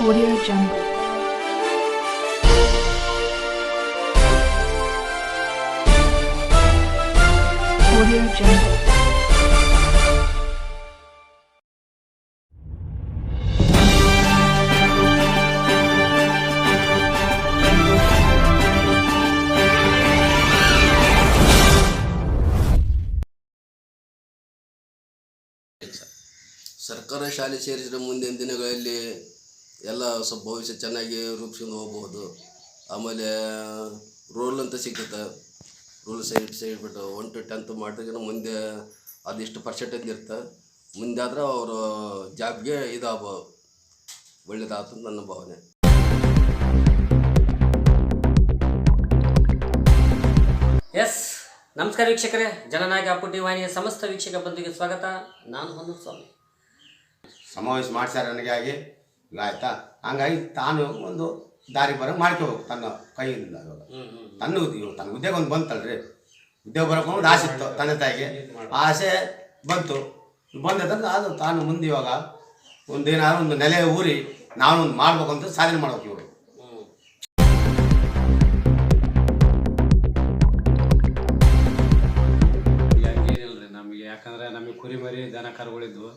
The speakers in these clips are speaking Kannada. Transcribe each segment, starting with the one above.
Audio Jungle. Audio Jungle. ಸರ್ಕಾರ ಶಾಲೆ ಸೇರಿಸಿದ ಮುಂದಿನ ದಿನಗಳಲ್ಲಿ ಎಲ್ಲ ಸ್ವಲ್ಪ ಭವಿಷ್ಯ ಚೆನ್ನಾಗಿ ರೂಪಿಸ್ಕೊಂಡು ಹೋಗ್ಬೋದು. ಆಮೇಲೆ ರೋಲ್ ಅಂತ ಸಿಗುತ್ತೆ. ರೋಲ್ ಸೈಡ್ ಸೈಡ್ ಬಿಟ್ಟು ಒನ್ ಟು ಟೆಂತ್ ಮಾಡಿದ್ರೆ ಮುಂದೆ ಅದಿಷ್ಟು ಪರ್ಸೆಂಟೇಜ್ ಇರುತ್ತೆ. ಮುಂದೆ ಆದ್ರೆ ಅವರು ಜಾಬ್ಗೆ ಇದಾಗ್ಬೋದು ಒಳ್ಳೇದಾಗ್ತದೆ ಅಂತ ನನ್ನ ಭಾವನೆ. ಎಸ್ ನಮಸ್ಕಾರ ವೀಕ್ಷಕರೇ. ಜನನಾಯಕ ಪುಟ್ಟಿ ವಾಹಿನಿಯ ಸಮಸ್ತ ವೀಕ್ಷಕ ಬಂಧುಗೆ ಸ್ವಾಗತ. ನಾನು ಹೊನ್ನು ಸ್ವಾಮಿ. ಸಮಾವೇಶ ಮಾಡ್ಸ್ಯಾರ ನನಗಾಗಿ ಆಗಿ ಈಗ ಆಯ್ತಾ ಹಂಗಾಗಿ ತಾನು ಒಂದು ದಾರಿ ಬರ ಮಾಡ್ಕೋಬೇಕು ತನ್ನ ಕೈಯಿಂದ ಇವಾಗ ತನ್ನ ಇವಾಗ ತನ್ನ ಉದ್ಯೋಗ ಒಂದು ಬಂತಲ್ರಿ. ಉದ್ಯೋಗ ಬರೋಕೆ ಒಂದು ಆಸೆ ಇತ್ತು ತಂದೆ ತಾಯಿಗೆ. ಆಸೆ ಬಂತು. ಬಂದದಂದ್ರೆ ಅದು ತಾನು ಮುಂದೆ ಇವಾಗ ಒಂದೇನಾದ್ರು ಒಂದು ನೆಲೆ ಊರಿ ನಾನು ಒಂದು ಮಾಡ್ಬೇಕು ಅಂತ ಸಾಧನೆ ಮಾಡ್ಬೇಕು ಇವರು ಮರಿ ದನ ಕರುಗಳಿದ್ವು.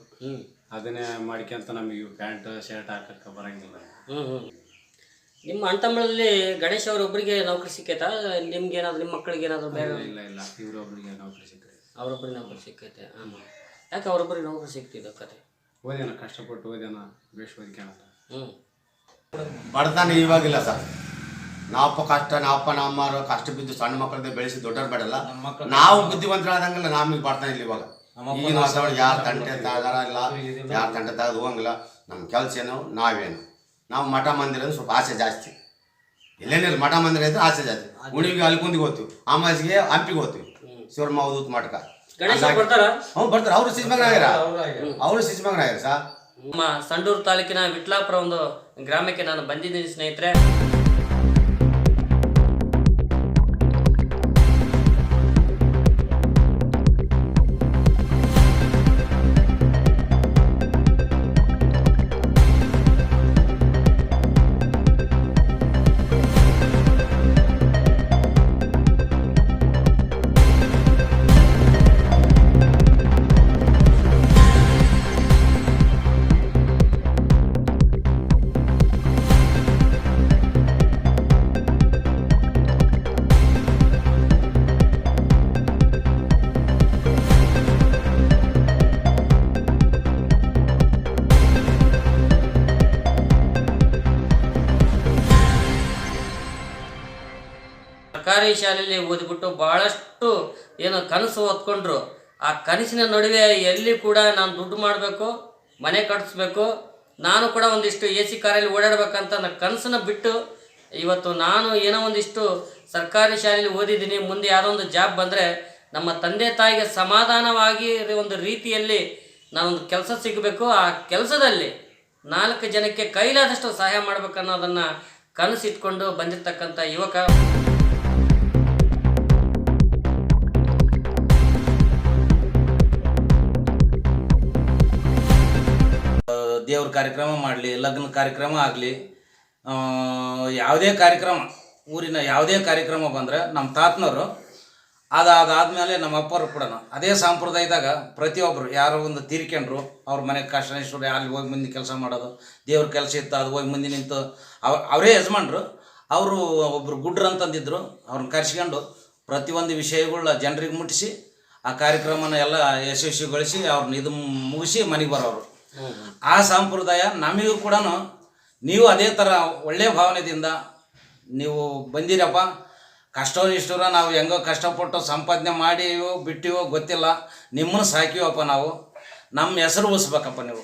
ಅದನ್ನೇ ಮಾಡ್ಕೊಂತ ನಮಗೆ ಪ್ಯಾಂಟ್ ಶರ್ಟ್ ಹಾಕಕ್ಕೆ ಬರಂಗಿಲ್ಲ. ಹ್ಞೂ ಹ್ಞೂ ನಿಮ್ಮ ಅಣ್ತಮ್ಮಳಲ್ಲಿ ಗಣೇಶ್ ಅವರೊಬ್ಬರಿಗೆ ನೌಕರಿ ಸಿಕ್ಕೈತಾ? ನಿಮ್ಗೆ ಏನಾದ್ರು ನಿಮ್ಮ ಮಕ್ಕಳಿಗೆ ಏನಾದ್ರು ಬೇರೆ ಇಲ್ಲ ಇಲ್ಲ ಇವ್ರೊಬ್ರಿಗೆ ನೌಕರಿ ಸಿಕ್ಕರೆ ಅವರೊಬ್ಬರಿಗೆ ನೌಕರಿ ಸಿಕ್ಕೈತೆ. ಹಾಂ ಯಾಕೆ ಅವ್ರೊಬ್ಬರಿಗೆ ನೌಕರಿ ಸಿಕ್ತಿದ್ದ ಕತೆ ಓದ್ಯಾನ ಕಷ್ಟಪಟ್ಟು ಓದ್ಯಾನ ಬೇಷ್ ಓದ್ಕೊಳತ್ತ ಹ್ಞೂ ಬಡತನ ಇವಾಗಿಲ್ಲ ಸರ್. ನಾವಪ್ಪ ಕಷ್ಟ ನಾವಪ್ಪ ನಮ್ಮರು ಕಷ್ಟ ಬಿದ್ದು ಸಣ್ಣ ಮಕ್ಕಳದ್ದು ಬೆಳೆಸಿ ದೊಡ್ಡವ್ರು ಬೇಡಲ್ಲ. ನಾವು ಬುದ್ಧಿವಂತರಾದಂಗೆಲ್ಲ ನಮಗೆ ಬಡತನ ಇಲ್ಲ ಇವಾಗ. ಈಗಿನ ವಾತಾವರಣ ಯಾರು ತಂಟೆ ತಾಗಾರ ಇಲ್ಲ ಯಾರು ತಂಟೆ ತಾಗದು ಹೋಗಂಗಿಲ್ಲ ನಮ್ಮ ಕೆಲಸ ಏನು? ನಾವೇನು? ನಾವು ಮಠ ಮಂದಿರ ಅಂದ್ರೆ ಸ್ವಲ್ಪ ಆಸೆ ಜಾಸ್ತಿ. ಎಲ್ಲೇನಿಲ್ಲ ಮಠ ಮಂದಿರ ಇದ್ರೆ ಆಸೆ ಜಾಸ್ತಿ. ಗುಣಿಗೆ ಅಲ್ಲಿ ಕುಂದಿಗೆ ಹೋಗ್ತೀವಿ ಅಮಾಸಿಗೆ ಹಂಪಿಗೆ ಹೋಗ್ತೀವಿ. ಶಿವರ್ಮ ಅವಧೂತ್ ಮಠಕ ಗಣೇಶ್ ಅವ್ರು ಬರ್ತಾರ? ಹ್ಞೂ ಬರ್ತಾರೆ. ಅವರು ಅವ್ರು ಅವರು ಸಿಜ್ಮಗ್ನಾಗ್ಯಾರ ಸರ್ ನಮ್ಮ ಸಂಡೂರು ತಾಲೂಕಿನ ವಿಟ್ಲಾಪುರ ಒಂದು ಗ್ರಾಮಕ್ಕೆ ನಾನು ಬಂದಿದ್ದೀನಿ ಸ್ನೇಹಿತರೆ. ಸರ್ಕಾರಿ ಶಾಲೆಯಲ್ಲಿ ಓದಿಬಿಟ್ಟು ಬಹಳಷ್ಟು ಏನು ಕನಸು ಹೊತ್ಕೊಂಡ್ರು. ಆ ಕನಸಿನ ನಡುವೆ ಎಲ್ಲಿ ಕೂಡ ನಾನು ದುಡ್ಡು ಮಾಡಬೇಕು, ಮನೆ ಕಟ್ಟಿಸ್ಬೇಕು ನಾನು ಕೂಡ ಒಂದಿಷ್ಟು ಎ ಸಿ ಕಾರಲ್ಲಿ ಓಡಾಡಬೇಕಂತ ನನ್ನ ಕನಸನ್ನು ಬಿಟ್ಟು ಇವತ್ತು ನಾನು ಏನೋ ಒಂದಿಷ್ಟು ಸರ್ಕಾರಿ ಶಾಲೆಯಲ್ಲಿ ಓದಿದ್ದೀನಿ, ಮುಂದೆ ಯಾವುದೋ ಒಂದು ಜಾಬ್ ಬಂದರೆ ನಮ್ಮ ತಂದೆ ತಾಯಿಗೆ ಸಮಾಧಾನವಾಗಿ ಒಂದು ರೀತಿಯಲ್ಲಿ ನಾನೊಂದು ಕೆಲಸ ಸಿಗಬೇಕು. ಆ ಕೆಲಸದಲ್ಲಿ ನಾಲ್ಕು ಜನಕ್ಕೆ ಕೈಲಾದಷ್ಟು ಸಹಾಯ ಮಾಡಬೇಕನ್ನೋದನ್ನು ಕನಸಿಟ್ಕೊಂಡು ಬಂದಿರತಕ್ಕಂಥ ಯುವಕ. ದೇವ್ರ ಕಾರ್ಯಕ್ರಮ ಮಾಡಲಿ, ಲಗ್ನ ಕಾರ್ಯಕ್ರಮ ಆಗಲಿ ಯಾವುದೇ ಕಾರ್ಯಕ್ರಮ, ಊರಿನ ಯಾವುದೇ ಕಾರ್ಯಕ್ರಮ ಬಂದರೆ ನಮ್ಮ ತಾತನವರು ಅದಾದಮೇಲೆ ನಮ್ಮ ಅಪ್ಪರು ಕೂಡ ಅದೇ ಸಂಪ್ರದಾಯದಾಗ ಪ್ರತಿಯೊಬ್ಬರು ಯಾರೋ ಒಂದು ತೀರ್ಕೊಂಡ್ರು, ಅವ್ರ ಮನೆ ಕಾಶನೇಶ್ವರ ಅಲ್ಲಿ ಹೋಗಿ ಮುಂದೆ ಕೆಲಸ ಮಾಡೋದು, ದೇವ್ರ ಕೆಲಸ ಇತ್ತು, ಅದು ಹೋಗಿ ಮುಂದೆ ನಿಂತು, ಅವ, ಅವರೇ ಯಜಮಾನ್ರು, ಅವರು ಒಬ್ಬರು ಗುಡ್ರು ಅಂತಂದಿದ್ರು, ಅವ್ರನ್ನ ಕರೆಸ್ಕೊಂಡು ಪ್ರತಿಯೊಂದು ವಿಷಯಗಳನ್ನ ಜನರಿಗೆ ಮುಟ್ಟಿಸಿ, ಆ ಕಾರ್ಯಕ್ರಮನ ಎಲ್ಲ ಯಶಸ್ವಿಗೊಳಿಸಿ, ಅವ್ರನ್ನ ಇದು ಮುಗಿಸಿ ಮನೆಗೆ ಬರೋರು. ಆ ಸಂಪ್ರದಾಯ ನಮಗೂ ಕೂಡ ನೀವು ಅದೇ ಥರ ಒಳ್ಳೆಯ ಭಾವನೆಯಿಂದ ನೀವು ಬಂದಿರಪ್ಪ. ಕಷ್ಟೋ ಇಷ್ಟರ ನಾವು ಹೆಂಗೋ ಕಷ್ಟಪಟ್ಟು ಸಂಪಾದನೆ ಮಾಡಿವೋ ಬಿಟ್ಟಿವೋ ಗೊತ್ತಿಲ್ಲ. ನಿಮ್ಮನ್ನು ಸಾಕಿವಪ್ಪ ನಾವು. ನಮ್ಮ ಹೆಸರು ಉಳಿಸ್ಬೇಕಪ್ಪ ನೀವು.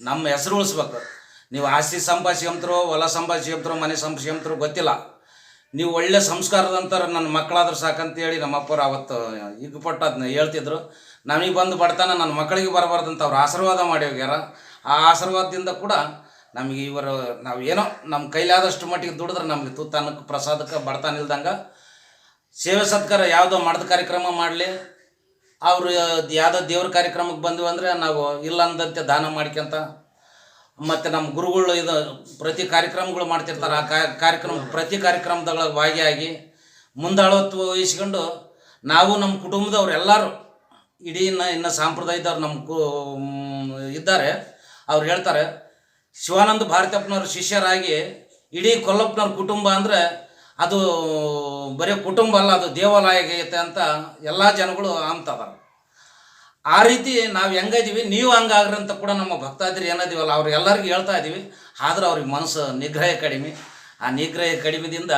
ನಮ್ಮ ಹೆಸರು ಉಳಿಸ್ಬೇಕು. ನೀವು ಆಸ್ತಿ ಸಂಪಾದಿಸ್ಕೊಂತರು ಹೊಲ ಸಂಪಾದಿಸ್ಕೊಂತರು ಮನೆ ಸಂಪಾದಿಸ್ಕೊಂತರು ಗೊತ್ತಿಲ್ಲ. ನೀವು ಒಳ್ಳೆ ಸಂಸ್ಕಾರದಂತರ ನನ್ನ ಮಕ್ಕಳಾದ್ರೂ ಸಾಕಂತೇಳಿ ನಮ್ಮ ಅಪ್ಪರು ಅವತ್ತು ಈಗ ಅದನ್ನ ಹೇಳ್ತಿದ್ರು. ನಮಗೆ ಬಂದು ಬಡತನ ನನ್ನ ಮಕ್ಕಳಿಗೆ ಬರಬಾರ್ದಂತ ಅವ್ರು ಆಶೀರ್ವಾದ ಮಾಡಿ ಹೋಗ್ಯಾರ. ಆ ಆಶೀರ್ವಾದದಿಂದ ಕೂಡ ನಮಗೆ ಇವರು ನಾವು ಏನೋ ನಮ್ಮ ಕೈಲಾದಷ್ಟು ಮಟ್ಟಿಗೆ ದುಡಿದ್ರೆ ನಮಗೆ ತುತ್ತಾನಕ್ಕೆ ಪ್ರಸಾದಕ್ಕೆ ಬಡತನ ಇಲ್ದಂಗೆ ಸೇವೆ ಸತ್ಕಾರ ಯಾವುದೋ ಮಾಡಿದ ಕಾರ್ಯಕ್ರಮ ಮಾಡಲಿ. ಅವರು ಯಾವುದೋ ದೇವ್ರ ಕಾರ್ಯಕ್ರಮಕ್ಕೆ ಬಂದ್ವಿ ಅಂದರೆ ನಾವು ಇಲ್ಲ ಅಂದಂತೆ ದಾನ ಮಾಡ್ಕೊಂತ ಮತ್ತು ನಮ್ಮ ಗುರುಗಳು ಇದು ಪ್ರತಿ ಕಾರ್ಯಕ್ರಮಗಳು ಮಾಡ್ತಿರ್ತಾರೆ. ಆ ಕಾರ್ಯಕ್ರಮ ಪ್ರತಿ ಕಾರ್ಯಕ್ರಮದೊಳಗೆ ಭಾಗಿಯಾಗಿ ಮುಂದಾಳತ್ವ ವಹಿಸ್ಕೊಂಡು ನಾವು ನಮ್ಮ ಕುಟುಂಬದವ್ರು ಎಲ್ಲರೂ ಇಡೀ ಇನ್ನು ಇನ್ನು ಸಾಂಪ್ರದಾಯದವ್ರು ನಮ್ಮ ಇದ್ದಾರೆ. ಅವ್ರು ಹೇಳ್ತಾರೆ, ಶಿವಾನಂದ ಭಾರತಪ್ಪನವ್ರ ಶಿಷ್ಯರಾಗಿ ಇಡೀ ಕೊಲ್ಲಪ್ಪನವ್ರ ಕುಟುಂಬ ಅಂದರೆ ಅದು ಬರೀ ಕುಟುಂಬ ಅಲ್ಲ, ಅದು ದೇವಾಲಯ ಆಗೈತೆ ಅಂತ ಎಲ್ಲ ಜನಗಳು ಅಂತಾರೆ ಆ ರೀತಿ ನಾವು ಹೆಂಗಿದೀವಿ ನೀವು ಹಂಗಾಗ್ರಿ ಅಂತ ಕೂಡ ನಮ್ಮ ಭಕ್ತಾದಿರಿ ಏನದೀವಲ್ಲ ಅವ್ರು ಎಲ್ಲರಿಗೂ ಹೇಳ್ತಾ ಇದ್ದೀವಿ ಆದ್ರೆ ಅವ್ರಿಗೆ ಮನಸ್ಸು ನಿಗ್ರಹ ಕಡಿಮೆ. ಆ ನಿಗ್ರಹ ಕಡಿಮೆದಿಂದ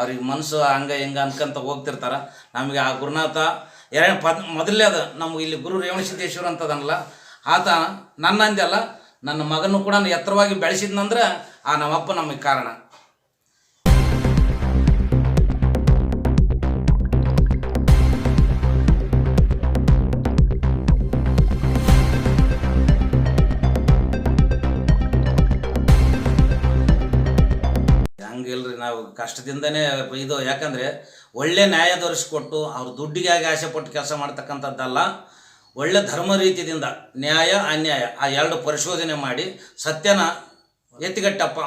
ಅವ್ರಿಗೆ ಮನಸ್ಸು ಹಂಗೆ ಹಿಂಗೆ ಅನ್ಕೊಂತ ಹೋಗ್ತಿರ್ತಾರೆ. ನಮಗೆ ಆ ಗುರುನಾಥ ಎರಡು ಪದ್ ಅದ ನಮ್ಗೆ ಇಲ್ಲಿ ಗುರು ರೇವಣಸಿದ್ದೇಶ್ವರ ಅಂತದನಲ್ಲ, ಆತ ನನ್ನ ಅಂದೆಲ್ಲ ನನ್ನ ಮಗನೂ ಕೂಡ ಎತ್ತರವಾಗಿ ಬೆಳೆಸಿದ್ನಂದ್ರೆ, ಆ ನಮ್ಮಪ್ಪ ನಮಗೆ ಕಾರಣ. ಕಷ್ಟದಿಂದನೇ ಇದು, ಯಾಕಂದರೆ ಒಳ್ಳೆ ನ್ಯಾಯ ಕೊಟ್ಟು ಅವ್ರ ದುಡ್ಡಿಗಾಗಿ ಆಸೆ ಪಟ್ಟು ಕೆಲಸ ಮಾಡ್ತಕ್ಕಂಥದ್ದಲ್ಲ, ಒಳ್ಳೆ ಧರ್ಮ ರೀತಿಯಿಂದ ನ್ಯಾಯ, ಅನ್ಯಾಯ, ಆ ಎರಡು ಪರಿಶೋಧನೆ ಮಾಡಿ ಸತ್ಯನ ಎತ್ತಿಗಟ್ಟಪ್ಪ.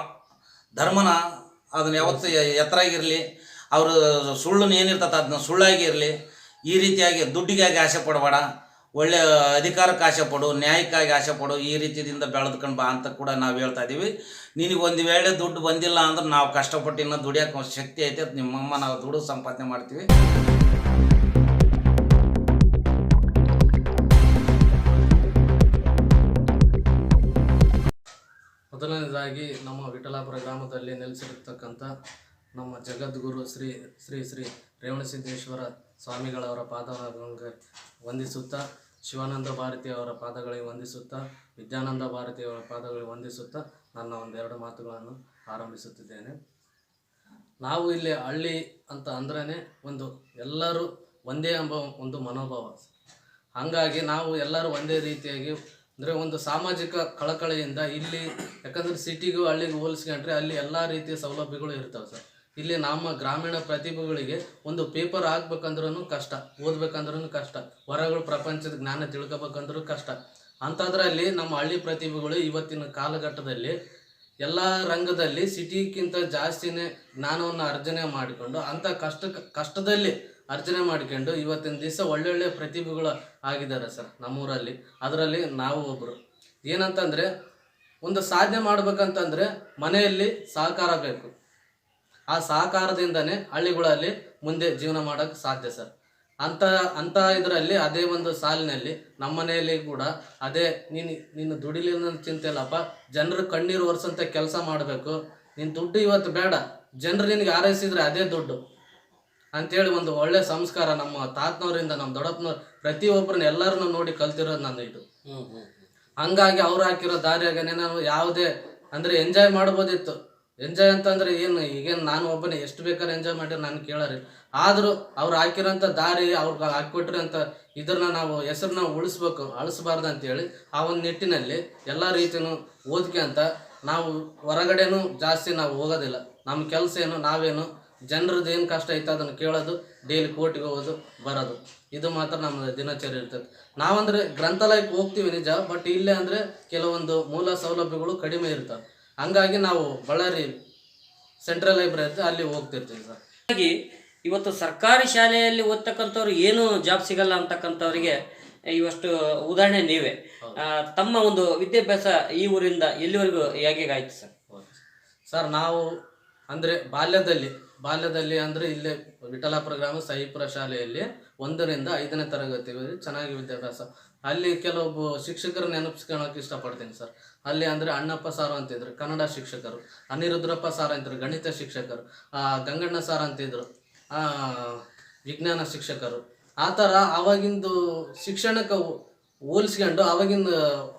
ಧರ್ಮನ ಅದನ್ನ ಯಾವತ್ತು ಎತ್ತರಾಗಿರಲಿ ಅವರು ಸುಳ್ಳು ಏನಿರ್ತದೆ ಅದನ್ನ ಸುಳ್ಳಾಗಿರಲಿ ಈ ರೀತಿಯಾಗಿ ದುಡ್ಡಿಗಾಗಿ ಆಸೆ ಪಡಬೇಡ. ಒಳ್ಳೆ ಅಧಿಕಾರಕ್ಕೆ ಆಸೆ ಪಡು, ನ್ಯಾಯಕ್ಕಾಗಿ ಆಸೆ ಪಡು, ಈ ರೀತಿಯಿಂದ ಬೆಳೆದ್ಕೊಂಡು ಬಾ ಅಂತ ಕೂಡ ನಾವು ಹೇಳ್ತಾ ಇದ್ದೀವಿ ನಿನಗೆ ಒಂದು ವೇಳೆ ದುಡ್ಡು ಬಂದಿಲ್ಲ ಅಂದ್ರೆ ನಾವು ಕಷ್ಟಪಟ್ಟು ಇನ್ನೂ ದುಡಿಯೋಕೆ ಶಕ್ತಿ ಐತೆ ನಿಮ್ಮಮ್ಮ ನಾವು ದುಡ್ಡು ಸಂಪಾದನೆ ಮಾಡ್ತೀವಿ. ಮೊದಲನೇದಾಗಿ ನಮ್ಮ ವಿಠಲಾಪುರ ಗ್ರಾಮದಲ್ಲಿ ನೆಲೆಸಿರ್ತಕ್ಕಂಥ ನಮ್ಮ ಜಗದ್ಗುರು ಶ್ರೀ ಶ್ರೀ ಶ್ರೀ ರೇವಣಸಿದ್ದೇಶ್ವರ ಸ್ವಾಮಿಗಳವರ ಪಾದಗಳಿಗೆ ವಂದಿಸುತ್ತಾ, ಶಿವಾನಂದ ಭಾರತಿಯವರ ಪಾದಗಳಿಗೆ ವಂದಿಸುತ್ತಾ, ವಿದ್ಯಾನಂದ ಭಾರತಿಯವರ ಪಾದಗಳಿಗೆ ವಂದಿಸುತ್ತಾ ನನ್ನ ಒಂದೆರಡು ಮಾತುಗಳನ್ನು ಆರಂಭಿಸುತ್ತಿದ್ದೇನೆ. ನಾವು ಇಲ್ಲಿ ಹಳ್ಳಿ ಅಂತ ಅಂದ್ರೇ ಒಂದು ಎಲ್ಲರೂ ಒಂದೇ ಎಂಬ ಒಂದು ಮನೋಭಾವ. ಹಾಗಾಗಿ ನಾವು ಎಲ್ಲರೂ ಒಂದೇ ರೀತಿಯಾಗಿ ಅಂದರೆ ಒಂದು ಸಾಮಾಜಿಕ ಕಳಕಳಿಯಿಂದ ಇಲ್ಲಿ, ಯಾಕಂದರೆ ಸಿಟಿಗೂ ಹಳ್ಳಿಗೂ ಹೋಲಿಸ್ಕೊಂಡ್ರೆ ಅಲ್ಲಿ ಎಲ್ಲ ರೀತಿಯ ಸೌಲಭ್ಯಗಳು ಇರ್ತವೆ ಸರ್. ಇಲ್ಲಿ ನಮ್ಮ ಗ್ರಾಮೀಣ ಪ್ರತಿಭೆಗಳಿಗೆ ಒಂದು ಪೇಪರ್ ಹಾಕ್ಬೇಕಂದ್ರೂ ಕಷ್ಟ ಓದ್ಬೇಕಂದ್ರೂ ಕಷ್ಟ ಹೊರಗಳು ಪ್ರಪಂಚದ ಜ್ಞಾನ ತಿಳ್ಕೊಬೇಕಂದ್ರೂ ಕಷ್ಟ. ಅಂಥದ್ರಲ್ಲಿ ನಮ್ಮ ಹಳ್ಳಿ ಪ್ರತಿಭೆಗಳು ಇವತ್ತಿನ ಕಾಲಘಟ್ಟದಲ್ಲಿ ಎಲ್ಲ ರಂಗದಲ್ಲಿ ಸಿಟಿಗಿಂತ ಜಾಸ್ತಿನೇ ಜ್ಞಾನವನ್ನು ಅರ್ಜನೆ ಮಾಡಿಕೊಂಡು, ಅಂಥ ಕಷ್ಟ, ಕಷ್ಟದಲ್ಲಿ ಅರ್ಜನೆ ಮಾಡಿಕೊಂಡು ಇವತ್ತಿನ ದಿವಸ ಒಳ್ಳೊಳ್ಳೆ ಪ್ರತಿಭೆಗಳು ಆಗಿದ್ದಾರೆ ಸರ್ ನಮ್ಮೂರಲ್ಲಿ. ಅದರಲ್ಲಿ ನಾವು ಒಬ್ಬರು ಏನಂತಂದರೆ, ಒಂದು ಸಾಧನೆ ಮಾಡ್ಬೇಕಂತಂದರೆ ಮನೆಯಲ್ಲಿ ಸಹಕಾರ ಬೇಕು. ಆ ಸಹಕಾರದಿಂದನೇ ಹಳ್ಳಿಗಳಲ್ಲಿ ಮುಂದೆ ಜೀವನ ಮಾಡೋಕ್ಕೆ ಸಾಧ್ಯ ಸರ್. ಅಂತ ಅಂತ ಇದರಲ್ಲಿ ಅದೇ ಒಂದು ಸಾಲಿನಲ್ಲಿ ನಮ್ಮ ಮನೆಯಲ್ಲಿ ಕೂಡ ಅದೇ ನೀನು ನೀನು ದುಡಿಲಿಲ್ಲ ಚಿಂತೆ ಇಲ್ಲಪ್ಪ ಜನರು ಕಣ್ಣೀರು ಒರೆಸಂತ ಕೆಲಸ ಮಾಡಬೇಕು. ನಿನ್ನ ದುಡ್ಡು ಇವತ್ತು ಬೇಡ. ಜನರು ನಿನಗೆ ಆರೈಸಿದರೆ ಅದೇ ದುಡ್ಡು. ಅಂತೇಳಿ ಒಂದು ಒಳ್ಳೆ ಸಂಸ್ಕಾರ ನಮ್ಮ ತಾತನವರಿಂದ ನಮ್ಮ ದೊಡ್ಡಪ್ಪನವ್ರು ಪ್ರತಿಯೊಬ್ಬರನ್ನ ಎಲ್ಲರನ್ನು ನೋಡಿ ಕಲ್ತಿರೋದು ನಾನು ಇದು. ಹಂಗಾಗಿ ಅವ್ರು ಹಾಕಿರೋ ದಾರಿಯಾಗನೇ ನಾನು ಯಾವುದೇ ಅಂದರೆ ಎಂಜಾಯ್ ಮಾಡ್ಬೋದಿತ್ತು. ಎಂಜಾಯ್ ಅಂತಂದ್ರೆ ಏನು? ಈಗೇನು ನಾನು ಒಬ್ಬನೇ, ಎಷ್ಟು ಬೇಕಾದ್ರೆ ಎಂಜಾಯ್ ಮಾಡಿ ನಾನು ಕೇಳರಿ. ಆದರೂ ಅವ್ರು ಹಾಕಿರೋಂಥ ದಾರಿ ಅವ್ರಿಗೆ ಹಾಕ್ಕೊಟ್ರಂಥ ಇದ್ರನ್ನ ನಾವು ಹೆಸರನ್ನ ಉಳಿಸ್ಬೇಕು, ಅಳಿಸ್ಬಾರ್ದು ಅಂತೇಳಿ ಆ ಒಂದು ನಿಟ್ಟಿನಲ್ಲಿ ಎಲ್ಲ ರೀತಿಯೂ ಓದಿಕೆ ಅಂತ ನಾವು ಹೊರಗಡೆನೂ ಜಾಸ್ತಿ ನಾವು ಹೋಗೋದಿಲ್ಲ. ನಮ್ಮ ಕೆಲಸ ಏನು, ನಾವೇನು ಜನರದ್ದು ಏನು ಕಷ್ಟ ಐತೆ ಅದನ್ನು ಕೇಳೋದು ಡೈಲಿ ಕೋರ್ಟಿಗೆ ಹೋಗೋದು, ಬರೋದು. ಇದು ಮಾತ್ರ ನಮ್ಮ ದಿನಚರಿ ಇರ್ತದೆ ನಾವಂದ್ರೆ ಗ್ರಂಥಾಲಯಕ್ಕೆ ಹೋಗ್ತೀವಿ ನಿಜ ಬಟ್ ಇಲ್ಲೇ ಅಂದರೆ ಕೆಲವೊಂದು ಮೂಲ ಸೌಲಭ್ಯಗಳು ಕಡಿಮೆ ಇರ್ತವೆ. ಹಂಗಾಗಿ ನಾವು ಬಳ್ಳಾರಿ ಸೆಂಟ್ರಲ್ ಲೈಬ್ರರಿ ಅಲ್ಲಿ ಹೋಗ್ತಿರ್ತೀವಿ ಸರ್. ಹಾಗಾಗಿ ಇವತ್ತು ಸರ್ಕಾರಿ ಶಾಲೆಯಲ್ಲಿ ಓದ್ತಕ್ಕಂಥವ್ರು ಏನು ಜಾಬ್ ಸಿಗಲ್ಲ ಅಂತಕ್ಕಂಥವ್ರಿಗೆ ಇವಷ್ಟು ಉದಾಹರಣೆ ನೀವೇ. ತಮ್ಮ ಒಂದು ವಿದ್ಯಾಭ್ಯಾಸ ಈ ಊರಿಂದ ಎಲ್ಲಿವರೆಗೂ ಹೇಗೆ ಆಯ್ತು ಸರ್ ಸರ್ ನಾವು ಅಂದರೆ ಬಾಲ್ಯದಲ್ಲಿ ಬಾಲ್ಯದಲ್ಲಿ ಅಂದರೆ ಇಲ್ಲೇ ವಿಠಲಾಪುರ ಗ್ರಾಮ ಸಹಿಪುರ ಶಾಲೆಯಲ್ಲಿ ಒಂದರಿಂದ ಐದನೇ ತರಗತಿ ಚೆನ್ನಾಗಿ ವಿದ್ಯಾಭ್ಯಾಸ. ಅಲ್ಲಿ ಕೆಲವೊಬ್ಬ ಶಿಕ್ಷಕರ ನೆನಪಿಸ್ಕೊಳಕ್ಕೆ ಇಷ್ಟಪಡ್ತೀನಿ ಸರ್. ಅಲ್ಲಿ ಅಂದರೆ ಅಣ್ಣಪ್ಪ ಸಾರು ಅಂತಿದ್ರು ಕನ್ನಡ ಶಿಕ್ಷಕರು, ಅನಿರುದ್ರಪ್ಪ ಸಾರ್ ಅಂತಿದ್ರು ಗಣಿತ ಶಿಕ್ಷಕರು ಗಂಗಣ್ಣ ಸಾರ್ ಅಂತಿದ್ರು ವಿಜ್ಞಾನ ಶಿಕ್ಷಕರು. ಆ ಥರ ಆವಾಗಿಂದು ಶಿಕ್ಷಣಕ್ಕೆ ಹೋಲಿಸ್ಕೊಂಡು ಅವಾಗಿಂದ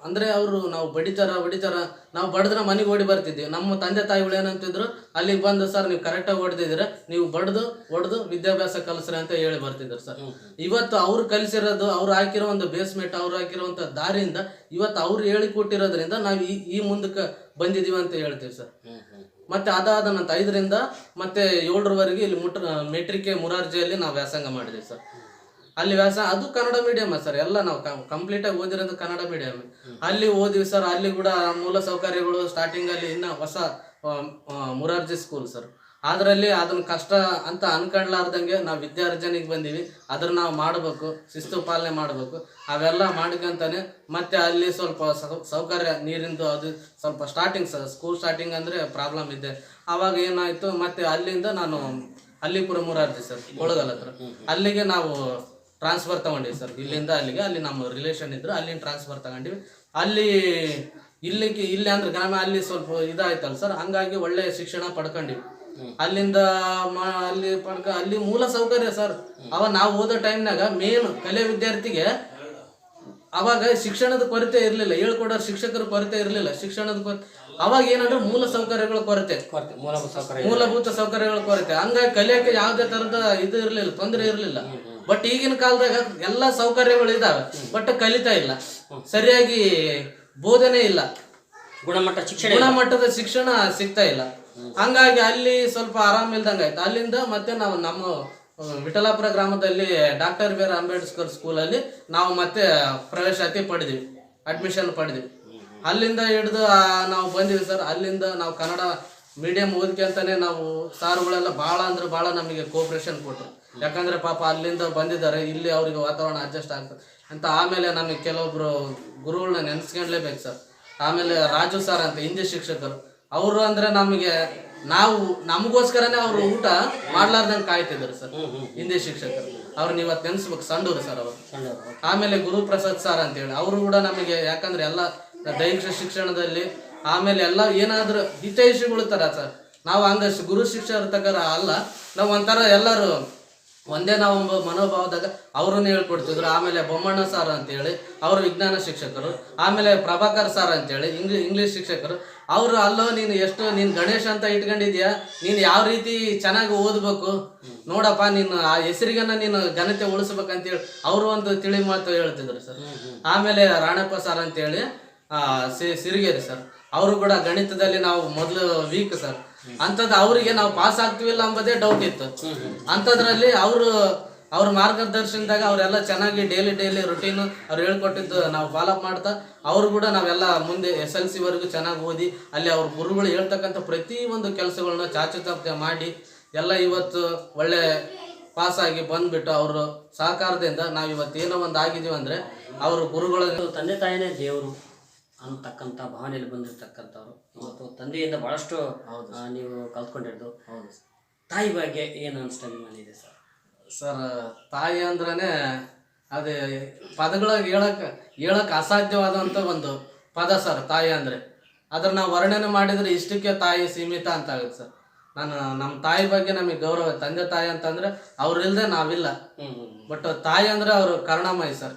ಅಂದರೆ ಅವರು ನಾವು ಬಡಿತಾರ ಬಡಿತಾರ ನಾವು ಬಡದ್ರ ಮನೆಗೆ ಓಡಿ ಬರ್ತಿದ್ವಿ. ನಮ್ಮ ತಂದೆ ತಾಯಿಗಳು ಏನಂತಿದ್ರು ಅಲ್ಲಿಗೆ ಬಂದು ಸರ್ ನೀವು ಕರೆಕ್ಟಾಗಿ ಹೊಡೆದಿದ್ದೀರ ನೀವು ಬಡ್ದು ಹೊಡೆದು ವಿದ್ಯಾಭ್ಯಾಸ ಕಲಿಸ್ರಿ ಅಂತ ಹೇಳಿ ಬರ್ತಿದ್ರು ಸರ್. ಇವತ್ತು ಅವ್ರು ಕಲಿಸಿರೋದು ಅವ್ರು ಹಾಕಿರೋ ಒಂದು ಬೇಸ್ಮೆಂಟ್ ಅವ್ರು ಹಾಕಿರುವಂಥ ದಾರಿಯಿಂದ ಇವತ್ತು ಅವ್ರು ಹೇಳಿ ಕೊಟ್ಟಿರೋದ್ರಿಂದ ನಾವು ಈ ಈ ಮುಂದಕ್ಕೆ ಬಂದಿದ್ದೀವಿ ಅಂತ ಹೇಳ್ತೀವಿ ಸರ್. ಮತ್ತೆ ಅದಾದ ನಂತರ ಐದರಿಂದ ಮತ್ತೆ ಏಳರವರೆಗೆ ಇಲ್ಲಿ ಮುಟ್ರ ಮೆಟ್ರಿಕೆ ಮುರಾರ್ಜಿಯಲ್ಲಿ ನಾವು ವ್ಯಾಸಂಗ ಮಾಡಿದ್ದೀವಿ ಸರ್. ಅಲ್ಲಿ ವ್ಯಾಸ, ಅದು ಕನ್ನಡ ಮೀಡಿಯಮ್ ಸರ್, ಎಲ್ಲ ನಾವು ಕಂಪ್ಲೀಟ್ ಆಗಿ ಓದಿರೋದು ಕನ್ನಡ ಮೀಡಿಯಂ ಅಲ್ಲಿ ಓದಿವಿ ಸರ್, ಅಲ್ಲಿ ಕೂಡ ಮೂಲ ಸೌಕರ್ಯಗಳು ಸ್ಟಾರ್ಟಿಂಗ್ ಅಲ್ಲಿ ಇನ್ನ ಹೊಸ ಮುರಾರ್ಜಿ ಸ್ಕೂಲ್ ಸರ್. ಅದರಲ್ಲಿ ಅದನ್ನ ಕಷ್ಟ ಅಂತ ಅನ್ಕೊಂಡ್ಲಾರ್ದಂಗೆ ನಾವು ವಿದ್ಯಾರ್ಜನೆಗೆ ಬಂದೀವಿ. ಅದ್ರ ನಾವು ಮಾಡಬೇಕು, ಶಿಸ್ತು ಪಾಲನೆ ಮಾಡಬೇಕು. ಅವೆಲ್ಲ ಮಾಡ್ಕೊಂತಾನೆ ಮತ್ತೆ ಅಲ್ಲಿ ಸ್ವಲ್ಪ ಸೌಕರ್ಯ, ನೀರಿಂದು ಅದು ಸ್ವಲ್ಪ ಸ್ಟಾರ್ಟಿಂಗ್ ಸರ್ ಸ್ಕೂಲ್ ಸ್ಟಾರ್ಟಿಂಗ್ ಅಂದ್ರೆ ಪ್ರಾಬ್ಲಮ್ ಇದೆ. ಅವಾಗ ಏನಾಯ್ತು, ಮತ್ತೆ ಅಲ್ಲಿಂದ ನಾನು ಅಲ್ಲಿಪುರ ಮುರಾರ್ಜಿ ಸರ್, ಕೊಳಗಲ್ ಹತ್ರ. ಅಲ್ಲಿಗೆ ನಾವು ಟ್ರಾನ್ಸ್ಫರ್ ತಗೊಂಡಿವಿ ಸರ್ ಇಲ್ಲಿಂದ ಅಲ್ಲಿಗೆ ಅಲ್ಲಿ ನಮ್ಮ ರಿಲೇಷನ್ ಇದ್ರು ಅಲ್ಲಿಂದ ಟ್ರಾನ್ಸ್ಫರ್ ತಗೊಂಡಿವಿ. ಅಲ್ಲಿ ಇಲ್ಲಿಗೆ ಇಲ್ಲಿ ಅಂದ್ರೆ ಗ್ರಾಮ ಅಲ್ಲಿ ಸ್ವಲ್ಪ ಇದಾಯ್ತಲ್ಲ ಸರ್ ಹಂಗಾಗಿ ಒಳ್ಳೆ ಶಿಕ್ಷಣ ಪಡ್ಕೊಂಡಿವಿ. ಅಲ್ಲಿಂದ ಅಲ್ಲಿ ಪಡ್ಕ ಅಲ್ಲಿ ಮೂಲ ಸೌಕರ್ಯ ಸರ್ ಅವ ನಾವು ಓದೋ ಟೈಮ್ನಾಗ ಮೇನ್ ಕಲೆ ವಿದ್ಯಾರ್ಥಿಗೆ ಅವಾಗ ಶಿಕ್ಷಣದ ಕೊರತೆ ಇರಲಿಲ್ಲ. ಹೇಳ್ಕೊಡೋ ಶಿಕ್ಷಕರ ಕೊರತೆ ಇರಲಿಲ್ಲ. ಶಿಕ್ಷಣದ ಕೊರತೆ ಅವಾಗ ಏನಂದ್ರೆ ಮೂಲ ಸೌಕರ್ಯಗಳ ಕೊರತೆ. ಕೊರತೆ ಮೂಲಭೂತ ಸೌಕರ್ಯ ಮೂಲಭೂತ ಸೌಕರ್ಯಗಳ ಕೊರತೆ. ಹಂಗಾಗಿ ಕಲಿಯಕ್ಕೆ ಯಾವುದೇ ತರದ ಇದು ಇರಲಿಲ್ಲ ತೊಂದರೆ ಇರಲಿಲ್ಲ. ಬಟ್ ಈಗಿನ ಕಾಲದಾಗ ಎಲ್ಲಾ ಸೌಕರ್ಯಗಳು ಇದಾವೆ ಬಟ್ ಕಲಿತಾ ಇಲ್ಲ. ಸರಿಯಾಗಿ ಬೋಧನೆ ಇಲ್ಲ. ಗುಣಮಟ್ಟ ಶಿಕ್ಷಣ ಗುಣಮಟ್ಟದ ಶಿಕ್ಷಣ ಸಿಗ್ತಾ ಇಲ್ಲ. ಹಂಗಾಗಿ ಅಲ್ಲಿ ಸ್ವಲ್ಪ ಆರಾಮ್ ಇಲ್ದಂಗ ಆಯ್ತು. ಅಲ್ಲಿಂದ ಮತ್ತೆ ನಾವು ನಮ್ಮ ವಿಠಲಾಪುರ ಗ್ರಾಮದಲ್ಲಿ ಡಾಕ್ಟರ್ ಬಿ ಆರ್ ಅಂಬೇಡ್ಕರ್ ಸ್ಕೂಲಲ್ಲಿ ನಾವು ಮತ್ತೆ ಪ್ರವೇಶಾತಿ ಪಡೆದಿವಿ ಅಡ್ಮಿಷನ್ ಪಡೆದಿವಿ. ಅಲ್ಲಿಂದ ಹಿಡಿದು ನಾವು ಬಂದೀವಿ ಸರ್. ಅಲ್ಲಿಂದ ನಾವು ಕನ್ನಡ ಮೀಡಿಯಂ ಓದ್ಕೊಂತಾನೆ ನಾವು ಸಾರುಗಳೆಲ್ಲ ಭಾಳ ಅಂದ್ರೆ ಭಾಳ ನಮಗೆ ಕೋಪ್ರೇಷನ್ ಕೊಟ್ಟರು ಯಾಕಂದ್ರೆ ಪಾಪ ಅಲ್ಲಿಂದ ಬಂದಿದ್ದಾರೆ ಇಲ್ಲಿ ಅವರಿಗೆ ವಾತಾವರಣ ಅಡ್ಜಸ್ಟ್ ಆಗ್ತದೆ. ಅಂತ ಆಮೇಲೆ ನಮಗೆ ಕೆಲವೊಬ್ರು ಗುರುಗಳನ್ನ ನೆನೆಸ್ಕೊಂಡ್ಲೇಬೇಕು ಸರ್. ಆಮೇಲೆ ರಾಜು ಸರ್ ಅಂತ ಹಿಂದಿ ಶಿಕ್ಷಕರು ಅವರು ಅಂದ್ರೆ ನಮಗೆ ನಾವು ನಮಗೋಸ್ಕರನೇ ಅವರು ಊಟ ಮಾಡ್ಲಾರ್ದಂಗೆ ಕಾಯ್ತಿದ್ರು ಸರ್ ಹಿಂದಿ ಶಿಕ್ಷಕರು. ಅವ್ರನ್ನ ಇವತ್ತು ನೆನೆಸ್ಬೇಕು ಸಂಡೂರು ಸರ್ ಅವರು. ಆಮೇಲೆ ಗುರುಪ್ರಸಾದ್ ಸರ್ ಅಂತೇಳಿ ಅವರು ಕೂಡ ನಮಗೆ ಯಾಕಂದ್ರೆ ಎಲ್ಲ ದೈಹಿಕ ಶಿಕ್ಷಣದಲ್ಲಿ ಆಮೇಲೆ ಎಲ್ಲ ಏನಾದ್ರೂ ಹಿತೈಷಿಗಳು ತರ ಸರ್. ನಾವು ಹಂಗ ಗುರು ಶಿಕ್ಷಕರ ತಗರ ಅಲ್ಲ ನಾವು ಒಂಥರ ಎಲ್ಲರೂ ಒಂದೇ ನಾವು ಮನೋಭಾವದಾಗ ಅವ್ರನ್ನ ಹೇಳ್ಕೊಡ್ತಿದ್ರು. ಆಮೇಲೆ ಬೊಮ್ಮಣ್ಣ ಸರ್ ಅಂತೇಳಿ ಅವರು ವಿಜ್ಞಾನ ಶಿಕ್ಷಕರು. ಆಮೇಲೆ ಪ್ರಭಾಕರ್ ಸರ್ ಅಂತೇಳಿ ಇಂಗ್ಲಿ ಇಂಗ್ಲೀಷ್ ಶಿಕ್ಷಕರು. ಅವರು ಅಲ್ಲೋ ನೀನು ಎಷ್ಟು ನೀನು ಗಣೇಶ್ ಅಂತ ಇಟ್ಕೊಂಡಿದ್ಯಾ? ನೀನು ಯಾವ ರೀತಿ ಚೆನ್ನಾಗಿ ಓದ್ಬೇಕು? ನೋಡಪ್ಪ ನೀನು ಆ ಹೆಸರಿಗನ್ನ ನೀನು ಘನತೆ ಉಳಿಸ್ಬೇಕಂತೇಳಿ ಅವರು ಒಂದು ತಿಳಿ ಮಾತು ಹೇಳ್ತಿದ್ರು ಸರ್. ಆಮೇಲೆ ರಾಣಪ್ಪ ಸರ್ ಅಂತೇಳಿ ಸಿರಿಗೇರಿ ಸರ್ ಅವರು ಕೂಡ ಗಣಿತದಲ್ಲಿ ನಾವು ಮೊದಲು ವೀಕ್ ಸರ್ ಅಂಥದ್ದು ಅವರಿಗೆ ನಾವು ಪಾಸ್ ಆಗ್ತೀವಿಲ್ಲ ಅಂಬದೇ ಡೌಟ್ ಇತ್ತು. ಅಂಥದ್ರಲ್ಲಿ ಅವರು, ಅವ್ರ ಮಾರ್ಗದರ್ಶನದಾಗ ಅವರೆಲ್ಲ ಚೆನ್ನಾಗಿ ಡೈಲಿ ಡೈಲಿ ರುಟೀನು ಅವ್ರು ಹೇಳ್ಕೊಟ್ಟಿದ್ದು ನಾವು ಫಾಲೋ ಮಾಡ್ತಾ, ಅವರು ಕೂಡ ನಾವೆಲ್ಲ ಮುಂದೆ ಎಸ್ ಎಲ್ ಸಿವರೆಗೂ ಚೆನ್ನಾಗಿ ಓದಿ, ಅಲ್ಲಿ ಅವ್ರ ಗುರುಗಳು ಹೇಳ್ತಕ್ಕಂಥ ಪ್ರತಿ ಒಂದು ಕೆಲಸಗಳನ್ನ ಚಾಚುತಪ್ಪದೆ ಮಾಡಿ, ಎಲ್ಲ ಇವತ್ತು ಒಳ್ಳೆ ಪಾಸ್ ಆಗಿ ಬಂದ್ಬಿಟ್ಟು ಅವರು ಸಹಕಾರದಿಂದ ನಾವು ಇವತ್ತು ಏನೋ ಒಂದು ಆಗಿದೀವಿ ಅಂದರೆ ಅವರು ಗುರುಗಳ ತಂದೆ ತಾಯಿನೇ ದೇವರು. ಅಂತಕ್ಕಂಥ ಭಾವನೆಯಲ್ಲಿ ಬಂದಿರತಕ್ಕಂಥವ್ರು. ಇವತ್ತು ತಂದೆಯಿಂದ ಬಹಳಷ್ಟು ನೀವು ಕಲ್ತ್ಕೊಂಡಿರೋದು. ತಾಯಿ ಬಗ್ಗೆ ಏನು ಅನಿಸ್ತಾ ಇದೆ ಸರ್? ಸರ್ ತಾಯಿ ಅಂದ್ರೇ ಅದೇ ಪದಗಳಾಗಿ ಹೇಳಕ್ ಹೇಳಕ್ ಅಸಾಧ್ಯವಾದಂಥ ಒಂದು ಪದ ಸರ್ ತಾಯಿ ಅಂದ್ರೆ. ಅದ್ರ ನಾವು ವರ್ಣನೆ ಮಾಡಿದರೆ ಇಷ್ಟಕ್ಕೆ ತಾಯಿ ಸೀಮಿತ ಅಂತ ಆಗುತ್ತೆ ಸರ್. ನಾನು ನಮ್ಮ ತಾಯಿ ಬಗ್ಗೆ ನಮಗೆ ಗೌರವ ತಂದೆ ತಾಯಿ ಅಂತಂದ್ರೆ ಅವ್ರಿಲ್ದೆ ನಾವಿಲ್ಲ. ಬಟ್ ತಾಯಿ ಅಂದ್ರೆ ಅವರು ಕರುಣಾಮಯಿ ಸರ್.